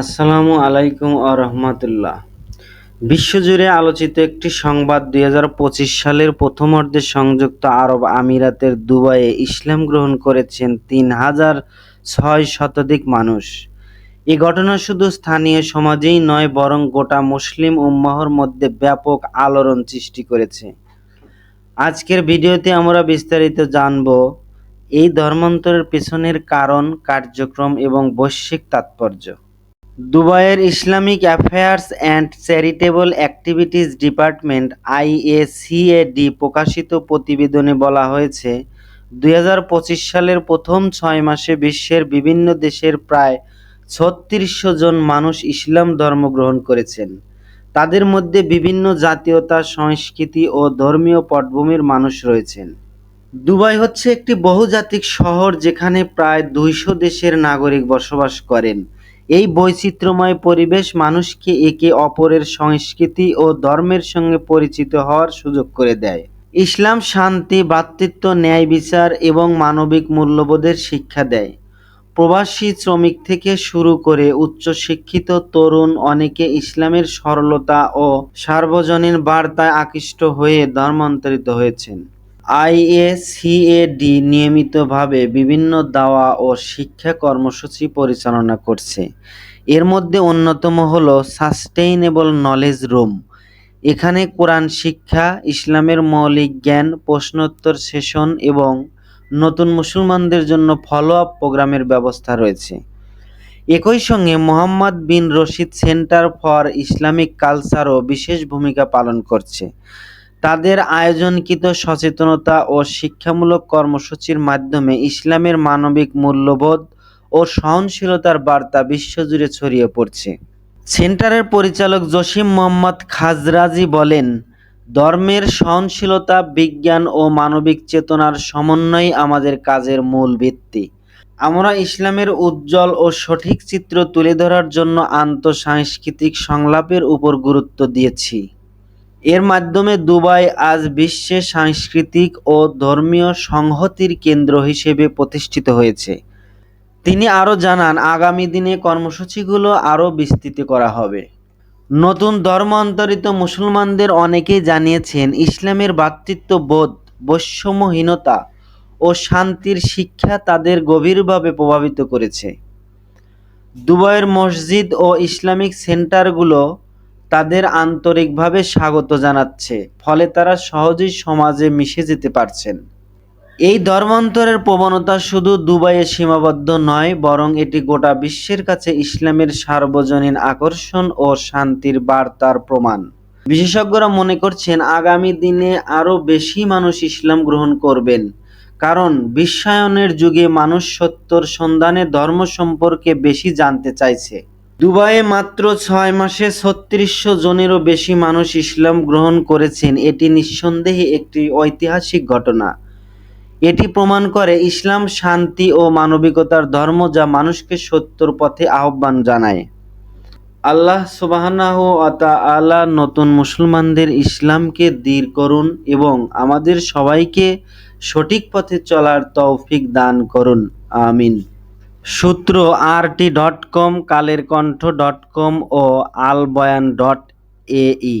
আসসালামু আলাইকুম আ রহমতুল্লাহ। বিশ্বজুড়ে আলোচিত একটি সংবাদ দুই হাজার পঁচিশ সালের প্রথম অর্ধে সংযুক্ত আরব আমিরাতের দুবাইয়ে ইসলাম গ্রহণ করেছেন তিন হাজার ছয় শতাধিক মানুষ। এ ঘটনা শুধু স্থানীয় সমাজেই নয়, বরং গোটা মুসলিম উম্মাহর মধ্যে ব্যাপক আলোড়ন সৃষ্টি করেছে। আজকের ভিডিওতে আমরা বিস্তারিত জানব এই ধর্মান্তরের পেছনের কারণ, কার্যক্রম এবং বৈশ্বিক তাৎপর্য। দুবাইয়ের Islamic affairs and charitable activities department IACAD প্রকাশিত প্রতিবেদনে বলা হয়েছে, দুই হাজার পঁচিশ সালের প্রথম ছয় মাসে বিশ্বের বিভিন্ন দেশের প্রায় ছত্রিশশো জন মানুষ ইসলাম ধর্ম গ্রহণ করেছেন। তাদের মধ্যে বিভিন্ন জাতীয়তা, সংস্কৃতি ও ধর্মীয় পটভূমির মানুষ রয়েছেন। দুবাই হচ্ছে একটি বহুজাতিক শহর যেখানে প্রায় দুইশো দেশের নাগরিক বসবাস করেন। এই বৈচিত্র্যময় পরিবেশ মানুষকে একে অপরের সংস্কৃতি ও ধর্মের সঙ্গে পরিচিত হওয়ার সুযোগ করে দেয়। ইসলাম শান্তি, ভ্রাতৃত্ব, ন্যায় বিচার এবং মানবিক মূল্যবোধের শিক্ষা দেয়। প্রবাসী শ্রমিক থেকে শুরু করে উচ্চশিক্ষিত তরুণ অনেকে ইসলামের সরলতা ও সার্বজনীন বার্তায় আকৃষ্ট হয়ে ধর্মান্তরিত হয়েছেন। আইএসিএডি নিয়মিতভাবে বিভিন্ন দাওয়া ও শিক্ষা কর্মসূচি পরিচালনা করছে। এর মধ্যে অন্যতম হল সাস্টেইনেবল নলেজ রুম এখানে কোরআন শিক্ষা, ইসলামের মৌলিক জ্ঞান, প্রশ্নোত্তর সেশন এবং নতুন মুসলমানদের জন্য ফলো আপ প্রোগ্রামের ব্যবস্থা রয়েছে। একই সঙ্গে Mohammed bin Rashid centre for Islamic কালচারও বিশেষ ভূমিকা পালন করছে। তাদের আয়োজনকৃত সচেতনতা ও শিক্ষামূলক কর্মসূচির মাধ্যমে ইসলামের মানবিক মূল্যবোধ ও সহনশীলতার বার্তা বিশ্বজুড়ে ছড়িয়ে পড়ছে। সেন্টারের পরিচালক জসিম মোহাম্মদ খাজরাজি বলেন, ধর্মের সহনশীলতা, বিজ্ঞান ও মানবিক চেতনার সমন্বয় আমাদের কাজের মূল ভিত্তি। আমরা ইসলামের উজ্জ্বল ও সঠিক চিত্র তুলে ধরার জন্য আন্তঃসাংস্কৃতিক সংলাপের উপর গুরুত্ব দিয়েছি। এর মাধ্যমে দুবাই আজ বিশ্বে সাংস্কৃতিক ও ধর্মীয় সংহতির কেন্দ্র হিসেবে প্রতিষ্ঠিত হয়েছে। তিনি আরও জানান, আগামী দিনে কর্মসূচিগুলো আরও বিস্তৃত করা হবে। নতুন ধর্মান্তরিত মুসলমানদের অনেকেই জানিয়েছেন, ইসলামের ভ্রাতৃত্ববোধ বৈষম্যহীনতা ও শান্তির শিক্ষা তাদের গভীরভাবে প্রভাবিত করেছে। দুবাইয়ের মসজিদ ও ইসলামিক সেন্টারগুলো তাদের আন্তরিকভাবে স্বাগত জানাচ্ছে, ফলে তারা সহজেই সমাজে মিশে যেতে পারছেন। এই ধর্মান্তরের প্রবণতা শুধু দুবাইয়ে সীমাবদ্ধ নয়, বরং এটি গোটা বিশ্বের কাছে ইসলামের সার্বজনীন আকর্ষণ ও শান্তির বার্তার প্রমাণ। বিশেষজ্ঞরা মনে করছেন, আগামী দিনে আরও বেশি মানুষ ইসলাম গ্রহণ করবেন, কারণ বিশ্বায়নের যুগে মানুষ সত্যর সন্ধানে ধর্ম সম্পর্কে বেশি জানতে চাইছে। দুবাইয়ে মাত্র ছয় মাসে ছত্রিশশো জনেরও বেশি মানুষ ইসলাম গ্রহণ করেছেন। এটি নিঃসন্দেহে একটি ঐতিহাসিক ঘটনা। এটি প্রমাণ করে ইসলাম শান্তি ও মানবিকতার ধর্ম যা মানুষকে সত্যর পথে আহ্বান জানায়। আল্লাহ সুবাহানাহ আলা নতুন মুসলমানদের ইসলামকে দৃঢ় করুন এবং আমাদের সবাইকে সঠিক পথে চলার তৌফিক দান করুন। আমিন। সূত্র RT dot com Kaler Kantho dot com ও আল বয়ান ডট এ ই।